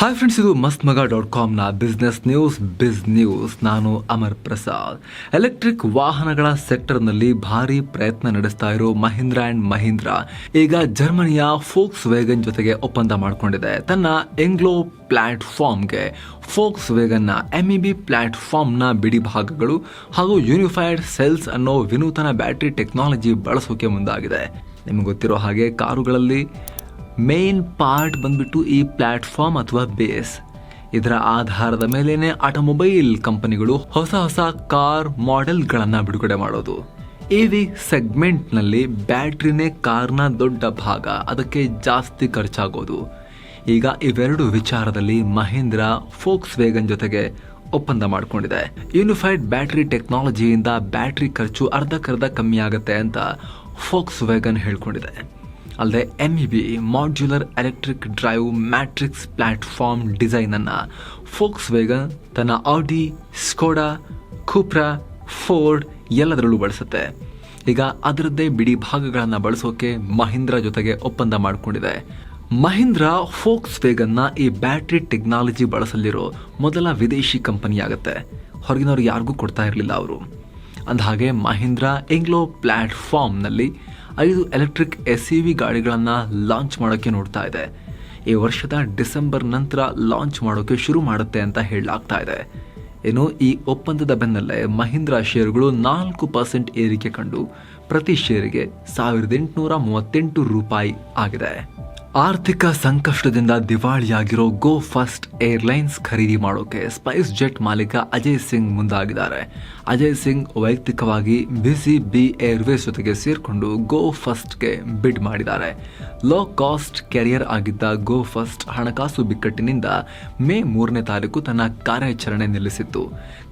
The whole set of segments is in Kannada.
ಹಾಯ್ ಫ್ರೆಂಡ್ಸ್ ಇದು ಮಸ್ತ್ ಮಗ ಡಾಟ್ ಕಾಮ್ನ ಬಿಸ್ನೆಸ್ ನ್ಯೂಸ್ ಬಿಸ್ ನ್ಯೂಸ್ ನಾನು ಅಮರ್ ಪ್ರಸಾದ್. ಎಲೆಕ್ಟ್ರಿಕ್ ವಾಹನಗಳ ಸೆಕ್ಟರ್ನಲ್ಲಿ ಭಾರಿ ಪ್ರಯತ್ನ ನಡೆಸ್ತಾ ಇರೋ ಮಹೀಂದ್ರ ಅಂಡ್ ಮಹೀಂದ್ರ. ಈಗ ಜರ್ಮನಿಯ ಫೋಕ್ಸ್ ವೇಗನ್ ಜೊತೆಗೆ ಒಪ್ಪಂದ ಮಾಡಿಕೊಂಡಿದೆ. ತನ್ನ ಎಂಗ್ಲೋ ಪ್ಲಾಟ್ಫಾರ್ಮ್ಗೆ ಫೋಕ್ಸ್ ವೇಗನ್ನ ಎಂಇಬಿ ಪ್ಲಾಟ್ಫಾರ್ಮ್ನ ಬಿಡಿ ಭಾಗಗಳು ಹಾಗೂ ಯೂನಿಫೈಡ್ ಸೆಲ್ಸ್ ಅನ್ನೋ ವಿನೂತನ ಬ್ಯಾಟರಿ ಟೆಕ್ನಾಲಜಿ ಬಳಸೋಕೆ ಮುಂದಾಗಿದೆ. ನಿಮಗೆ ಗೊತ್ತಿರೋ ಹಾಗೆ ಕಾರುಗಳಲ್ಲಿ ಮೇನ್ ಪಾರ್ಟ್ ಬಂದ್ಬಿಟ್ಟು ಈ ಪ್ಲಾಟ್ಫಾರ್ಮ್ ಅಥವಾ ಬೇಸ್ ಇದರ ಆಧಾರದ ಮೇಲೇನೆ ಆಟೋಮೊಬೈಲ್ ಕಂಪನಿಗಳು ಹೊಸ ಹೊಸ ಕಾರ್ ಮಾಡೆಲ್ಗಳನ್ನು ಬಿಡುಗಡೆ ಮಾಡೋದು. ಇ ವಿ ಸೆಗ್ಮೆಂಟ್ನಲ್ಲಿ ಬ್ಯಾಟ್ರಿನೇ ಕಾರ್ನ ದೊಡ್ಡ ಭಾಗ. ಅದಕ್ಕೆ ಜಾಸ್ತಿ ಖರ್ಚಾಗೋದು. ಈಗ ಇವೆರಡು ವಿಚಾರದಲ್ಲಿ ಮಹೇಂದ್ರ ಫೋಕ್ಸ್ ವೇಗನ್ ಜೊತೆಗೆ ಒಪ್ಪಂದ ಮಾಡಿಕೊಂಡಿದೆ. ಯೂನಿಫೈಡ್ ಬ್ಯಾಟ್ರಿ ಟೆಕ್ನಾಲಜಿಯಿಂದ ಬ್ಯಾಟ್ರಿ ಖರ್ಚು ಅರ್ಧಕ್ಕರ್ಧ ಕಮ್ಮಿ ಆಗುತ್ತೆ ಅಂತ ಫೋಕ್ಸ್ ವೇಗನ್ ಹೇಳ್ಕೊಂಡಿದೆ. ಅಲ್ಲದೆ M E B modular electric drive matrix platform ಡಿಸೈನನ್ನು Volkswagen ತನ್ನ ಆಡಿ ಸ್ಕೋಡಾ ಕುಪ್ರಾ ಫೋರ್ಡ್ ಎಲ್ಲದರಲ್ಲೂ ಬಳಸುತ್ತೆ. ಈಗ ಅದರದ್ದೇ ಬಿಡಿ ಭಾಗಗಳನ್ನು ಬಳಸೋಕೆ ಮಹೀಂದ್ರ ಜೊತೆಗೆ ಒಪ್ಪಂದ ಮಾಡಿಕೊಂಡಿದೆ. ಮಹೀಂದ್ರ ಫೋಕ್ಸ್ ವೇಗನ್ನ ಈ ಬ್ಯಾಟ್ರಿ ಟೆಕ್ನಾಲಜಿ ಬಳಸಲಿರೋ ಮೊದಲ ವಿದೇಶಿ ಕಂಪನಿಯಾಗತ್ತೆ. ಹೊರಗಿನವ್ರು ಯಾರಿಗೂ ಕೊಡ್ತಾ ಇರಲಿಲ್ಲ ಅವರು. ಅಂದಹಾಗೆ ಮಹೀಂದ್ರ ಎಂಗ್ಲೋ ಪ್ಲಾಟ್ಫಾರ್ಮ್ನಲ್ಲಿ ಐದು ಎಲೆಕ್ಟ್ರಿಕ್ ಎಸ್ ವಿ ಗಾಡಿಗಳನ್ನು ಲಾಂಚ್ ಮಾಡೋಕ್ಕೆ ನೋಡ್ತಾ ಇದೆ. ಈ ವರ್ಷದ ಡಿಸೆಂಬರ್ ನಂತರ ಲಾಂಚ್ ಮಾಡೋಕ್ಕೆ ಶುರು ಮಾಡುತ್ತೆ ಅಂತ ಹೇಳಲಾಗ್ತಾ ಇದೆ. ಏನು ಈ ಒಪ್ಪಂದದ ಬೆನ್ನಲ್ಲೇ ಮಹೀಂದ್ರಾ ಶೇರುಗಳು ನಾಲ್ಕು ಪರ್ಸೆಂಟ್ ಏರಿಕೆ ಕಂಡು ಪ್ರತಿ ಶೇರಿಗೆ ಸಾವಿರದ ಎಂಟುನೂರ ಮೂವತ್ತೆಂಟು ರೂಪಾಯಿ ಆಗಿದೆ. ಆರ್ಥಿಕ ಸಂಕಷ್ಟದಿಂದ ದಿವಾಳಿಯಾಗಿರೋ ಗೋ ಫಸ್ಟ್ ಏರ್ಲೈನ್ಸ್ ಖರೀದಿ ಮಾಡೋಕೆ ಸ್ಪೈಸ್ ಜೆಟ್ ಮಾಲೀಕ ಅಜಯ್ ಸಿಂಗ್ ಮುಂದಾಗಿದ್ದಾರೆ. ಅಜಯ್ ಸಿಂಗ್ ವೈಯಕ್ತಿಕವಾಗಿ ಬಿಸಿ ಬಿ ಏರ್ವೇಸ್ ಜೊತೆಗೆ ಸೇರಿಕೊಂಡು ಗೋ ಫಸ್ಟ್ಗೆ ಬಿಡ್ ಮಾಡಿದ್ದಾರೆ. ಲೋ ಕಾಸ್ಟ್ ಕೆರಿಯರ್ ಆಗಿದ್ದ ಗೋ ಫಸ್ಟ್ ಹಣಕಾಸು ಬಿಕ್ಕಟ್ಟಿನಿಂದ ಮೇ ಮೂರನೇ ತಾರೀಕು ತನ್ನ ಕಾರ್ಯಾಚರಣೆ ನಿಲ್ಲಿಸಿತ್ತು.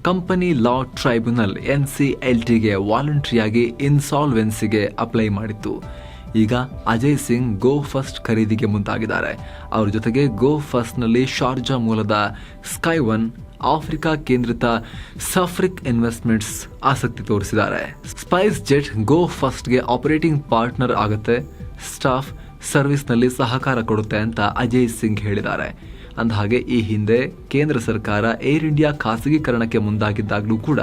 Company law tribunal N C L ಟಿಗೆ ವಾಲಂಟ್ರಿಯಾಗಿ ಇನ್ಸಾಲ್ವೆನ್ಸಿಗೆ ಅಪ್ಲೈ ಮಾಡಿತ್ತು. ಈಗ ಅಜಯ್ ಸಿಂಗ್ ಗೋ ಫಸ್ಟ್ ಖರೀದಿಗೆ ಮುಂದಾಗಿದ್ದಾರೆ. ಅವ್ರ ಜೊತೆಗೆ ಗೋ ಫಸ್ಟ್ನಲ್ಲಿ ಶಾರ್ಜಾ ಮೂಲದ ಸ್ಕೈ ಒನ್ ಆಫ್ರಿಕಾ ಕೇಂದ್ರಿತ ಸಫ್ರಿಕ್ ಇನ್ವೆಸ್ಟ್ಮೆಂಟ್ಸ್ ಆಸಕ್ತಿ ತೋರಿಸಿದ್ದಾರೆ. ಸ್ಪೈಸ್ ಜೆಟ್ ಗೋ ಫಸ್ಟ್ಗೆ ಆಪರೇಟಿಂಗ್ ಪಾರ್ಟ್ನರ್ ಆಗುತ್ತೆ. ಸ್ಟಾಫ್ ಸರ್ವಿಸ್ನಲ್ಲಿ ಸಹಕಾರ ಕೊಡುತ್ತೆ ಅಂತ ಅಜಯ್ ಸಿಂಗ್ ಹೇಳಿದ್ದಾರೆ. ಅಂದಹಾಗೆ, ಈ ಹಿಂದೆ ಕೇಂದ್ರ ಸರ್ಕಾರ ಏರ್ ಇಂಡಿಯಾ ಖಾಸಗೀಕರಣಕ್ಕೆ ಮುಂದಾಗಿದ್ದಾಗಲೂ ಕೂಡ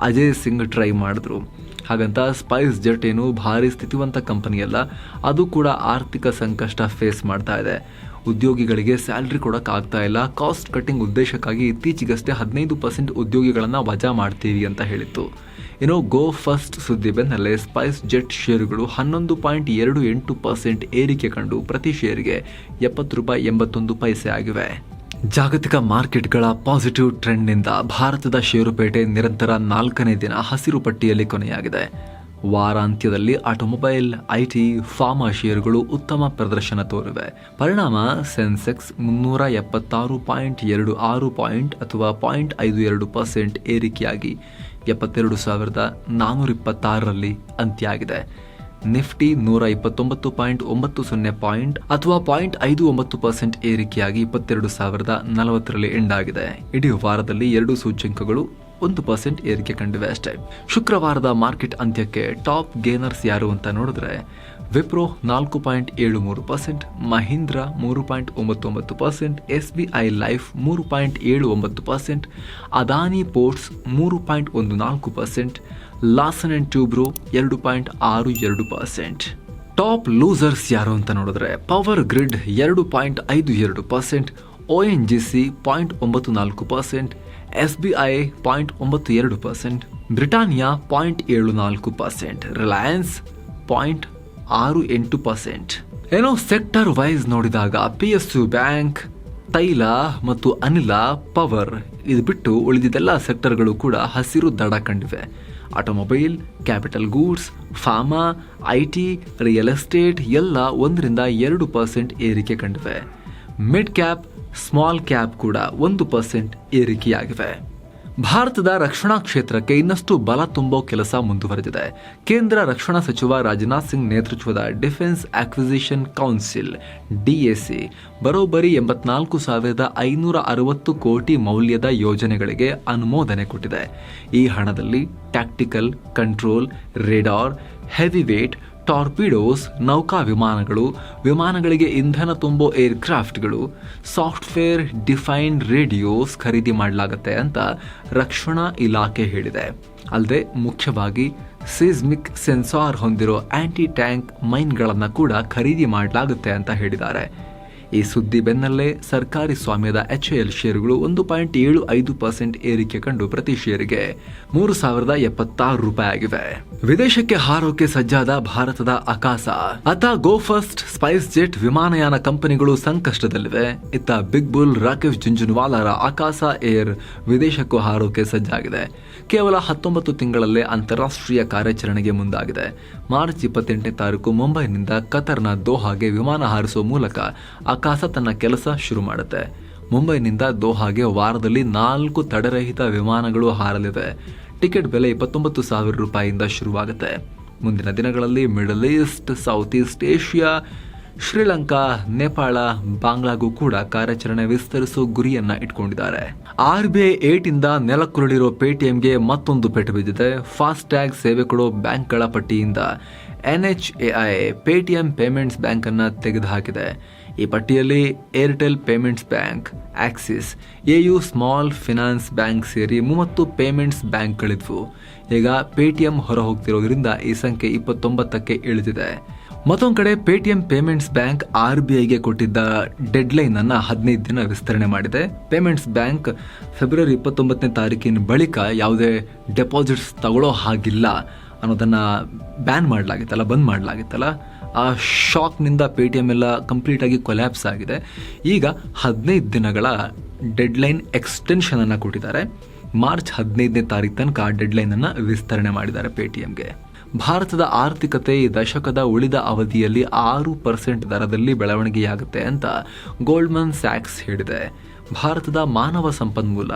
ಅಜಯ್ ಸಿಂಗ್ ಟ್ರೈ ಮಾಡಿದ್ರು. ಹಾಗಂತ ಸ್ಪೈಸ್ ಜೆಟ್ ಏನು ಭಾರಿ ಸ್ಥಿತಿವಂತ ಕಂಪನಿಯಲ್ಲ ಅದು ಕೂಡ ಆರ್ಥಿಕ ಸಂಕಷ್ಟ ಫೇಸ್ ಮಾಡ್ತಾ ಇದೆ. ಉದ್ಯೋಗಿಗಳಿಗೆ ಸ್ಯಾಲ್ರಿ ಕೊಡೋಕ್ಕಾಗ್ತಾ ಇಲ್ಲ. ಕಾಸ್ಟ್ ಕಟ್ಟಿಂಗ್ ಉದ್ದೇಶಕ್ಕಾಗಿ ಇತ್ತೀಚೆಗಷ್ಟೇ ಹದಿನೈದು ಪರ್ಸೆಂಟ್ ಉದ್ಯೋಗಿಗಳನ್ನು ವಜಾ ಮಾಡ್ತೀವಿ ಅಂತ ಹೇಳಿತ್ತು. ಏನೋ ಗೋ ಫಸ್ಟ್ ಸುದ್ದಿ ಬೆನ್ನಲ್ಲೇ ಸ್ಪೈಸ್ ಜೆಟ್ ಷೇರುಗಳು ಹನ್ನೊಂದು ಪಾಯಿಂಟ್ ಎರಡು ಎಂಟು ಪರ್ಸೆಂಟ್ ಏರಿಕೆ ಕಂಡು ಪ್ರತಿ ಶೇರಿಗೆ ಎಪ್ಪತ್ತು ರೂಪಾಯಿ ಎಂಬತ್ತೊಂದು ಪೈಸೆ ಆಗಿವೆ. ಜಾಗತಿಕ ಮಾರ್ಕೆಟ್ಗಳ ಪಾಸಿಟಿವ್ ಟ್ರೆಂಡ್ನಿಂದ ಭಾರತದ ಷೇರುಪೇಟೆ ನಿರಂತರ ನಾಲ್ಕನೇ ದಿನ ಹಸಿರು ಪಟ್ಟಿಯಲ್ಲಿ ಕೊನೆಯಾಗಿದೆ. ವಾರಾಂತ್ಯದಲ್ಲಿ ಆಟೋಮೊಬೈಲ್ ಐಟಿ ಫಾರ್ಮಾ ಷೇರುಗಳು ಉತ್ತಮ ಪ್ರದರ್ಶನ ತೋರಿವೆ. ಪರಿಣಾಮ ಸೆನ್ಸೆಕ್ಸ್ ಮುನ್ನೂರ ಎಪ್ಪತ್ತಾರು ಪಾಯಿಂಟ್ ಎರಡು ಆರು ಪಾಯಿಂಟ್ ಅಥವಾ ಪಾಯಿಂಟ್ ಐದು ಎರಡು ಪರ್ಸೆಂಟ್ ಏರಿಕೆಯಾಗಿ ಎಪ್ಪತ್ತೆರಡು ಸಾವಿರದ ನಾನ್ನೂರ ಇಪ್ಪತ್ತಾರರಲ್ಲಿ ಅಂತ್ಯ ಆಗಿದೆ ನಿಫ್ಟಿ ನೂರ ಇಪ್ಪತ್ತೊಂಬತ್ತು ಪಾಯಿಂಟ್ ಒಂಬತ್ತು ಸೊನ್ನೆ ಪಾಯಿಂಟ್ ಅಥವಾ ಪಾಯಿಂಟ್ ಐದು ಒಂಬತ್ತು ಪರ್ಸೆಂಟ್ ಏರಿಕೆಯಾಗಿ ಇಪ್ಪತ್ತೆರಡು ಸಾವಿರದ ನಲವತ್ತರಲ್ಲಿ ಎಂಡ್ ಆಗಿದೆ ಇಡೀ ವಾರದಲ್ಲಿ ಎರಡು ಸೂಚ್ಯಂಕಗಳು ಒಂದು ಪರ್ಸೆಂಟ್ ಏರಿಕೆ ಕಂಡಿವೆ ಅಷ್ಟೇ. ಶುಕ್ರವಾರದ ಮಾರ್ಕೆಟ್ ಅಂತ್ಯಕ್ಕೆ ಟಾಪ್ ಗೇನರ್ಸ್ ಯಾರು ಅಂತ ನೋಡಿದ್ರೆ ವಿಪ್ರೋ ನಾಲ್ಕು ಪಾಯಿಂಟ್ ಏಳು ಮೂರು ಪರ್ಸೆಂಟ್, ಮಹೀಂದ್ರ ಮೂರು ಪಾಯಿಂಟ್ ಒಂಬತ್ತೊಂಬತ್ತು ಒಂಬತ್ತು percent S B I life ಮೂರು ಪಾಯಿಂಟ್ ಏಳು ಒಂಬತ್ತು ಪರ್ಸೆಂಟ್, ಅದಾನಿ ಪೋರ್ಟ್ಸ್ ಮೂರು ಪಾಯಿಂಟ್ ಒಂದು ನಾಲ್ಕು ಪರ್ಸೆಂಟ್ ಲಾಸನ್ ಅಂಡ್ ಟ್ಯೂಬ್ರೋ ಎರಡು ಪಾಯಿಂಟ್ ಆರು ಎರಡು ಪರ್ಸೆಂಟ್. ಟಾಪ್ ಲೂಸರ್ಸ್ ಯಾರು ಅಂತ ನೋಡಿದ್ರೆ ಪವರ್ ಗ್ರಿಡ್ ಎರಡು ಪಾಯಿಂಟ್ ಐದು ಎರಡು percent, O N G C point ಒಂಬತ್ತು ನಾಲ್ಕು percent, S B I point ಒಂಬತ್ತು ಎರಡು ಪರ್ಸೆಂಟ್, ಬ್ರಿಟಾನಿಯಾ ಪಾಯಿಂಟ್ ಏಳು ನಾಲ್ಕು ಪರ್ಸೆಂಟ್, ರಿಲಯನ್ಸ್ ಪಾಯಿಂಟ್ ಆರು ಎಂಟು ಪರ್ಸೆಂಟ್. ಏನೋ ಸೆಕ್ಟರ್ ವೈಸ್ ನೋಡಿದಾಗ ಪಿ ಎಸ್ ಯು ಬ್ಯಾಂಕ್, ತೈಲ ಮತ್ತು ಅನಿಲ ಪವರ್ ಇದು ಬಿಟ್ಟು ಉಳಿದಿದ್ದೆಲ್ಲ ಸೆಕ್ಟರ್ಗಳು ಕೂಡ ಹಸಿರು ದಡ ಕಂಡಿವೆ. Automobile, capital goods, pharma, I T, real estate ಎಲ್ಲ ಒಂದರಿಂದ ಎರಡು ಪರ್ಸೆಂಟ್ ಏರಿಕೆ ಕಂಡಿವೆ. ಮಿಡ್ ಕ್ಯಾಪ್, ಸ್ಮಾಲ್ ಕ್ಯಾಪ್ ಕೂಡ ಒಂದು ಪರ್ಸೆಂಟ್ ಏರಿಕೆಯಾಗಿವೆ. ಭಾರತದ ರಕ್ಷಣಾ ಕ್ಷೇತ್ರಕ್ಕೆ ಇನ್ನಷ್ಟು ಬಲ ತುಂಬೋ ಕೆಲಸ ಮುಂದುವರೆದಿದೆ. ಕೇಂದ್ರ ರಕ್ಷಣಾ ಸಚಿವ ರಾಜನಾಥ್ ಸಿಂಗ್ ನೇತೃತ್ವದ ಡಿಫೆನ್ಸ್ ಅಕ್ವಿಸಿಷನ್ ಕೌನ್ಸಿಲ್, ಡಿಎಸಿ ಬರೋಬ್ಬರಿ ಎಂಬತ್ನಾಲ್ಕು ಸಾವಿರದ ಐನೂರ ಅರವತ್ತು ಕೋಟಿ ಮೌಲ್ಯದ ಯೋಜನೆಗಳಿಗೆ ಅನುಮೋದನೆ ಕೊಟ್ಟಿದೆ. ಈ ಹಣದಲ್ಲಿ tactical control radar heavy weight torpedoes ನೌಕಾ ವಿಮಾನಗಳು ವಿಮಾನಗಳಿಗೆ ಇಂಧನ ತುಂಬೋ ಏರ್ಕ್ರಾಫ್ಟ್ಗಳು, ಸಾಫ್ಟ್ವೇರ್ ಡಿಫೈನ್ಡ್ ರೇಡಿಯೋಸ್ ಖರೀದಿ ಮಾಡಲಾಗುತ್ತೆ ಅಂತ ರಕ್ಷಣಾ ಇಲಾಖೆ ಹೇಳಿದೆ. ಅಲ್ಲದೆ ಮುಖ್ಯವಾಗಿ ಸಿಸ್ಮಿಕ್ ಸೆನ್ಸಾರ್ ಹೊಂದಿರೋ ಆಂಟಿ ಟ್ಯಾಂಕ್ ಮೈನ್ಗಳನ್ನು ಕೂಡ ಖರೀದಿ ಮಾಡಲಾಗುತ್ತೆ ಅಂತ ಹೇಳಿದ್ದಾರೆ. ಈ ಸುದ್ದಿ ಬೆನ್ನಲ್ಲೇ ಸರ್ಕಾರಿ ಸ್ವಾಮ್ಯದ ಎಚ್ ಎಲ್ ಷೇರುಗಳು ಒಂದು ಪಾಯಿಂಟ್ ಏಳು ಐದು ಪರ್ಸೆಂಟ್ ಏರಿಕೆ ಕಂಡು ಪ್ರತಿ ಷೇರಿಗೆ ಮೂರು ಸಾವಿರದ ಎಪ್ಪತ್ತಾರು ರೂಪಾಯಿ ಆಗಿವೆ. ವಿದೇಶಕ್ಕೆ ಹಾರೋಕೆ ಸಜ್ಜಾದ ಭಾರತದ ಆಕಾಶ ಅತ ಗೋ ಫಸ್ಟ್ ಸ್ಪೈಸ್ ಜೆಟ್ ವಿಮಾನಯಾನ ಕಂಪನಿಗಳು ಸಂಕಷ್ಟದಲ್ಲಿವೆ. ಇತ್ತ ಬಿಗ್ ಬುಲ್ ರಾಕೇಶ್ ಜುಂಜುನ್ವಾಲಾರ ಆಕಾಶ ಏರ್ ವಿದೇಶಕ್ಕೂ ಹಾರೋಕೆ ಸಜ್ಜಾಗಿದೆ. ಕೇವಲ ಹತ್ತೊಂಬತ್ತು ತಿಂಗಳಲ್ಲೇ ಅಂತಾರಾಷ್ಟ್ರೀಯ ಕಾರ್ಯಾಚರಣೆಗೆ ಮುಂದಾಗಿದೆ. ಮಾರ್ಚ್ ಇಪ್ಪತ್ತೆಂಟನೇ ತಾರೀಕು ಮುಂಬೈನಿಂದ ಕತರ್ನ ದೋಹಾಗೆ ವಿಮಾನ ಹಾರಿಸುವ ಮೂಲಕ ಆಕಾಶ ತನ್ನ ಕೆಲಸ ಶುರು ಮಾಡುತ್ತೆ. ಮುಂಬೈನಿಂದ ದೋಹಾಗೆ ವಾರದಲ್ಲಿ ನಾಲ್ಕು ತಡೆರಹಿತ ವಿಮಾನಗಳು ಹಾರಲಿವೆ. ಟಿಕೆಟ್ ಬೆಲೆ ಇಪ್ಪತ್ತೊಂಬತ್ತು ಸಾವಿರ ರೂಪಾಯಿಯಿಂದ ಶುರುವಾಗುತ್ತೆ. ಮುಂದಿನ ದಿನಗಳಲ್ಲಿ Middle East, South East Asia, Sri Lanka, Nepal, ಬಾಂಗ್ಲಾಗೂ ಕೂಡ ಕಾರ್ಯಾಚರಣೆ ವಿಸ್ತರಿಸುವ ಗುರಿಯನ್ನ ಇಟ್ಕೊಂಡಿದ್ದಾರೆ. ಆರ್ ಬಿ ಐ ಏಟ್ ಇಂದ ನೆಲಕ್ಕುರುಳಿರೋ ಪೇಟಿಎಂಗೆ ಮತ್ತೊಂದು ಪೆಟ್ಟು ಬಿದ್ದಿದೆ. ಫಾಸ್ಟ್ ಟ್ಯಾಗ್ ಸೇವೆ ಕೊಡೋ ಬ್ಯಾಂಕ್ಗಳ ಪಟ್ಟಿಯಿಂದ ಎನ್ಎಚ್ಎಐ ಪೇಟಿಎಂ ಪೇಮೆಂಟ್ಸ್ ಬ್ಯಾಂಕ್ ಅನ್ನ ತೆಗೆದುಹಾಕಿದೆ. ಈ ಪಟ್ಟಿಯಲ್ಲಿ Airtel payments bank Axis AU small finance bank ಸೇರಿ ಮೂವತ್ತು ಪೇಮೆಂಟ್ಸ್ ಬ್ಯಾಂಕ್ಗಳಿದ್ವು ಈಗ ಪೇಟಿಎಂ ಹೊರ ಹೋಗ್ತಿರೋದ್ರಿಂದ ಈ ಸಂಖ್ಯೆ ಇಪ್ಪತ್ತೊಂಬತ್ತಕ್ಕೆ ಇಳಿದಿದೆ. ಮತ್ತೊಂದು ಕಡೆ Paytm payments bank R B ಐಗೆ ಕೊಟ್ಟಿದ್ದ ಡೆಡ್ಲೈನ್ ಅನ್ನ ಹದಿನೈದು ದಿನ ವಿಸ್ತರಣೆ ಮಾಡಿದೆ. ಪೇಮೆಂಟ್ಸ್ ಬ್ಯಾಂಕ್ ಫೆಬ್ರವರಿ ಇಪ್ಪತ್ತೊಂಬತ್ತನೇ ತಾರೀಕಿನ ಬಳಿಕ ಯಾವುದೇ ಡೆಪಾಸಿಟ್ಸ್ ತಗೊಳ್ಳೋ ಹಾಗಿಲ್ಲ ಅನ್ನೋದನ್ನ ಬ್ಯಾನ್ ಮಾಡಲಾಗಿತ್ತಲ್ಲ, ಬಂದ್ ಮಾಡಲಾಗಿತ್ತಲ್ಲ. ಆ ಶಾಕ್ನಿಂದ ಪೇ ಟಿ ಎಂ ಎಲ್ಲ ಕಂಪ್ಲೀಟಾಗಿ ಕೊಲ್ಯಾಪ್ಸ್ ಆಗಿದೆ. ಈಗ ಹದಿನೈದು ದಿನಗಳ ಡೆಡ್ಲೈನ್ ಎಕ್ಸ್ಟೆನ್ಷನನ್ನು ಕೊಟ್ಟಿದ್ದಾರೆ. ಮಾರ್ಚ್ ಹದಿನೈದನೇ ತಾರೀಕು ತನಕ ಆ ಡೆಡ್ಲೈನನ್ನು ವಿಸ್ತರಣೆ ಮಾಡಿದ್ದಾರೆ ಪೇ ಟಿ ಎಮ್ಗೆ ಭಾರತದ ಆರ್ಥಿಕತೆ ಈ ದಶಕದ ಉಳಿದ ಅವಧಿಯಲ್ಲಿ ಆರು ಪರ್ಸೆಂಟ್ ದರದಲ್ಲಿ ಬೆಳವಣಿಗೆಯಾಗುತ್ತೆ ಅಂತ ಗೋಲ್ಡ್ಮನ್ ಸ್ಯಾಕ್ಸ್ ಹೇಳಿದೆ. ಭಾರತದ ಮಾನವ ಸಂಪನ್ಮೂಲ,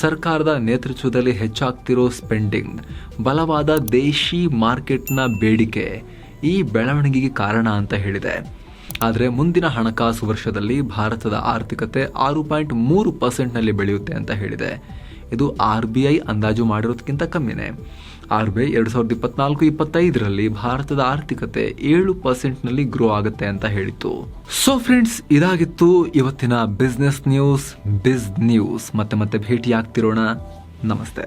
ಸರ್ಕಾರದ ನೇತೃತ್ವದಲ್ಲಿ ಹೆಚ್ಚಾಗ್ತಿರೋ ಸ್ಪೆಂಡಿಂಗ್ ಬಲವಾದ ದೇಶಿ ಮಾರ್ಕೆಟ್ನ ಬೇಡಿಕೆ ಈ ಬೆಳವಣಿಗೆಗೆ ಕಾರಣ ಅಂತ ಹೇಳಿದೆ. ಆದರೆ ಮುಂದಿನ ಹಣಕಾಸು ವರ್ಷದಲ್ಲಿ ಭಾರತದ ಆರ್ಥಿಕತೆ ಆರು ಪಾಯಿಂಟ್ ಮೂರು ಪರ್ಸೆಂಟ್ನಲ್ಲಿ ಬೆಳೆಯುತ್ತೆ ಅಂತ ಹೇಳಿದೆ. ಇದು ಆರ್ ಬಿ ಐ ಅಂದಾಜು ಮಾಡಿರೋದಕ್ಕಿಂತ ಕಮ್ಮಿನೇ. ಆರ್ ಬಿ ಐ ಎರಡು ಸಾವಿರದ ಇಪ್ಪತ್ನಾಲ್ಕು, ಇಪ್ಪತ್ತೈದರಲ್ಲಿ ಭಾರತದ ಆರ್ಥಿಕತೆ ಏಳು ಪರ್ಸೆಂಟ್ನಲ್ಲಿ ಗ್ರೋ ಆಗುತ್ತೆ ಅಂತ ಹೇಳಿತ್ತು. ಸೊ ಫ್ರೆಂಡ್ಸ್ ಇದಾಗಿತ್ತು ಇವತ್ತಿನ ಬಿಸ್ನೆಸ್ ನ್ಯೂಸ್ ಬಿಸ್ ನ್ಯೂಸ್ ಮತ್ತೆ ಮತ್ತೆ ಭೇಟಿ ಆಗ್ತಿರೋಣ ನಮಸ್ತೆ.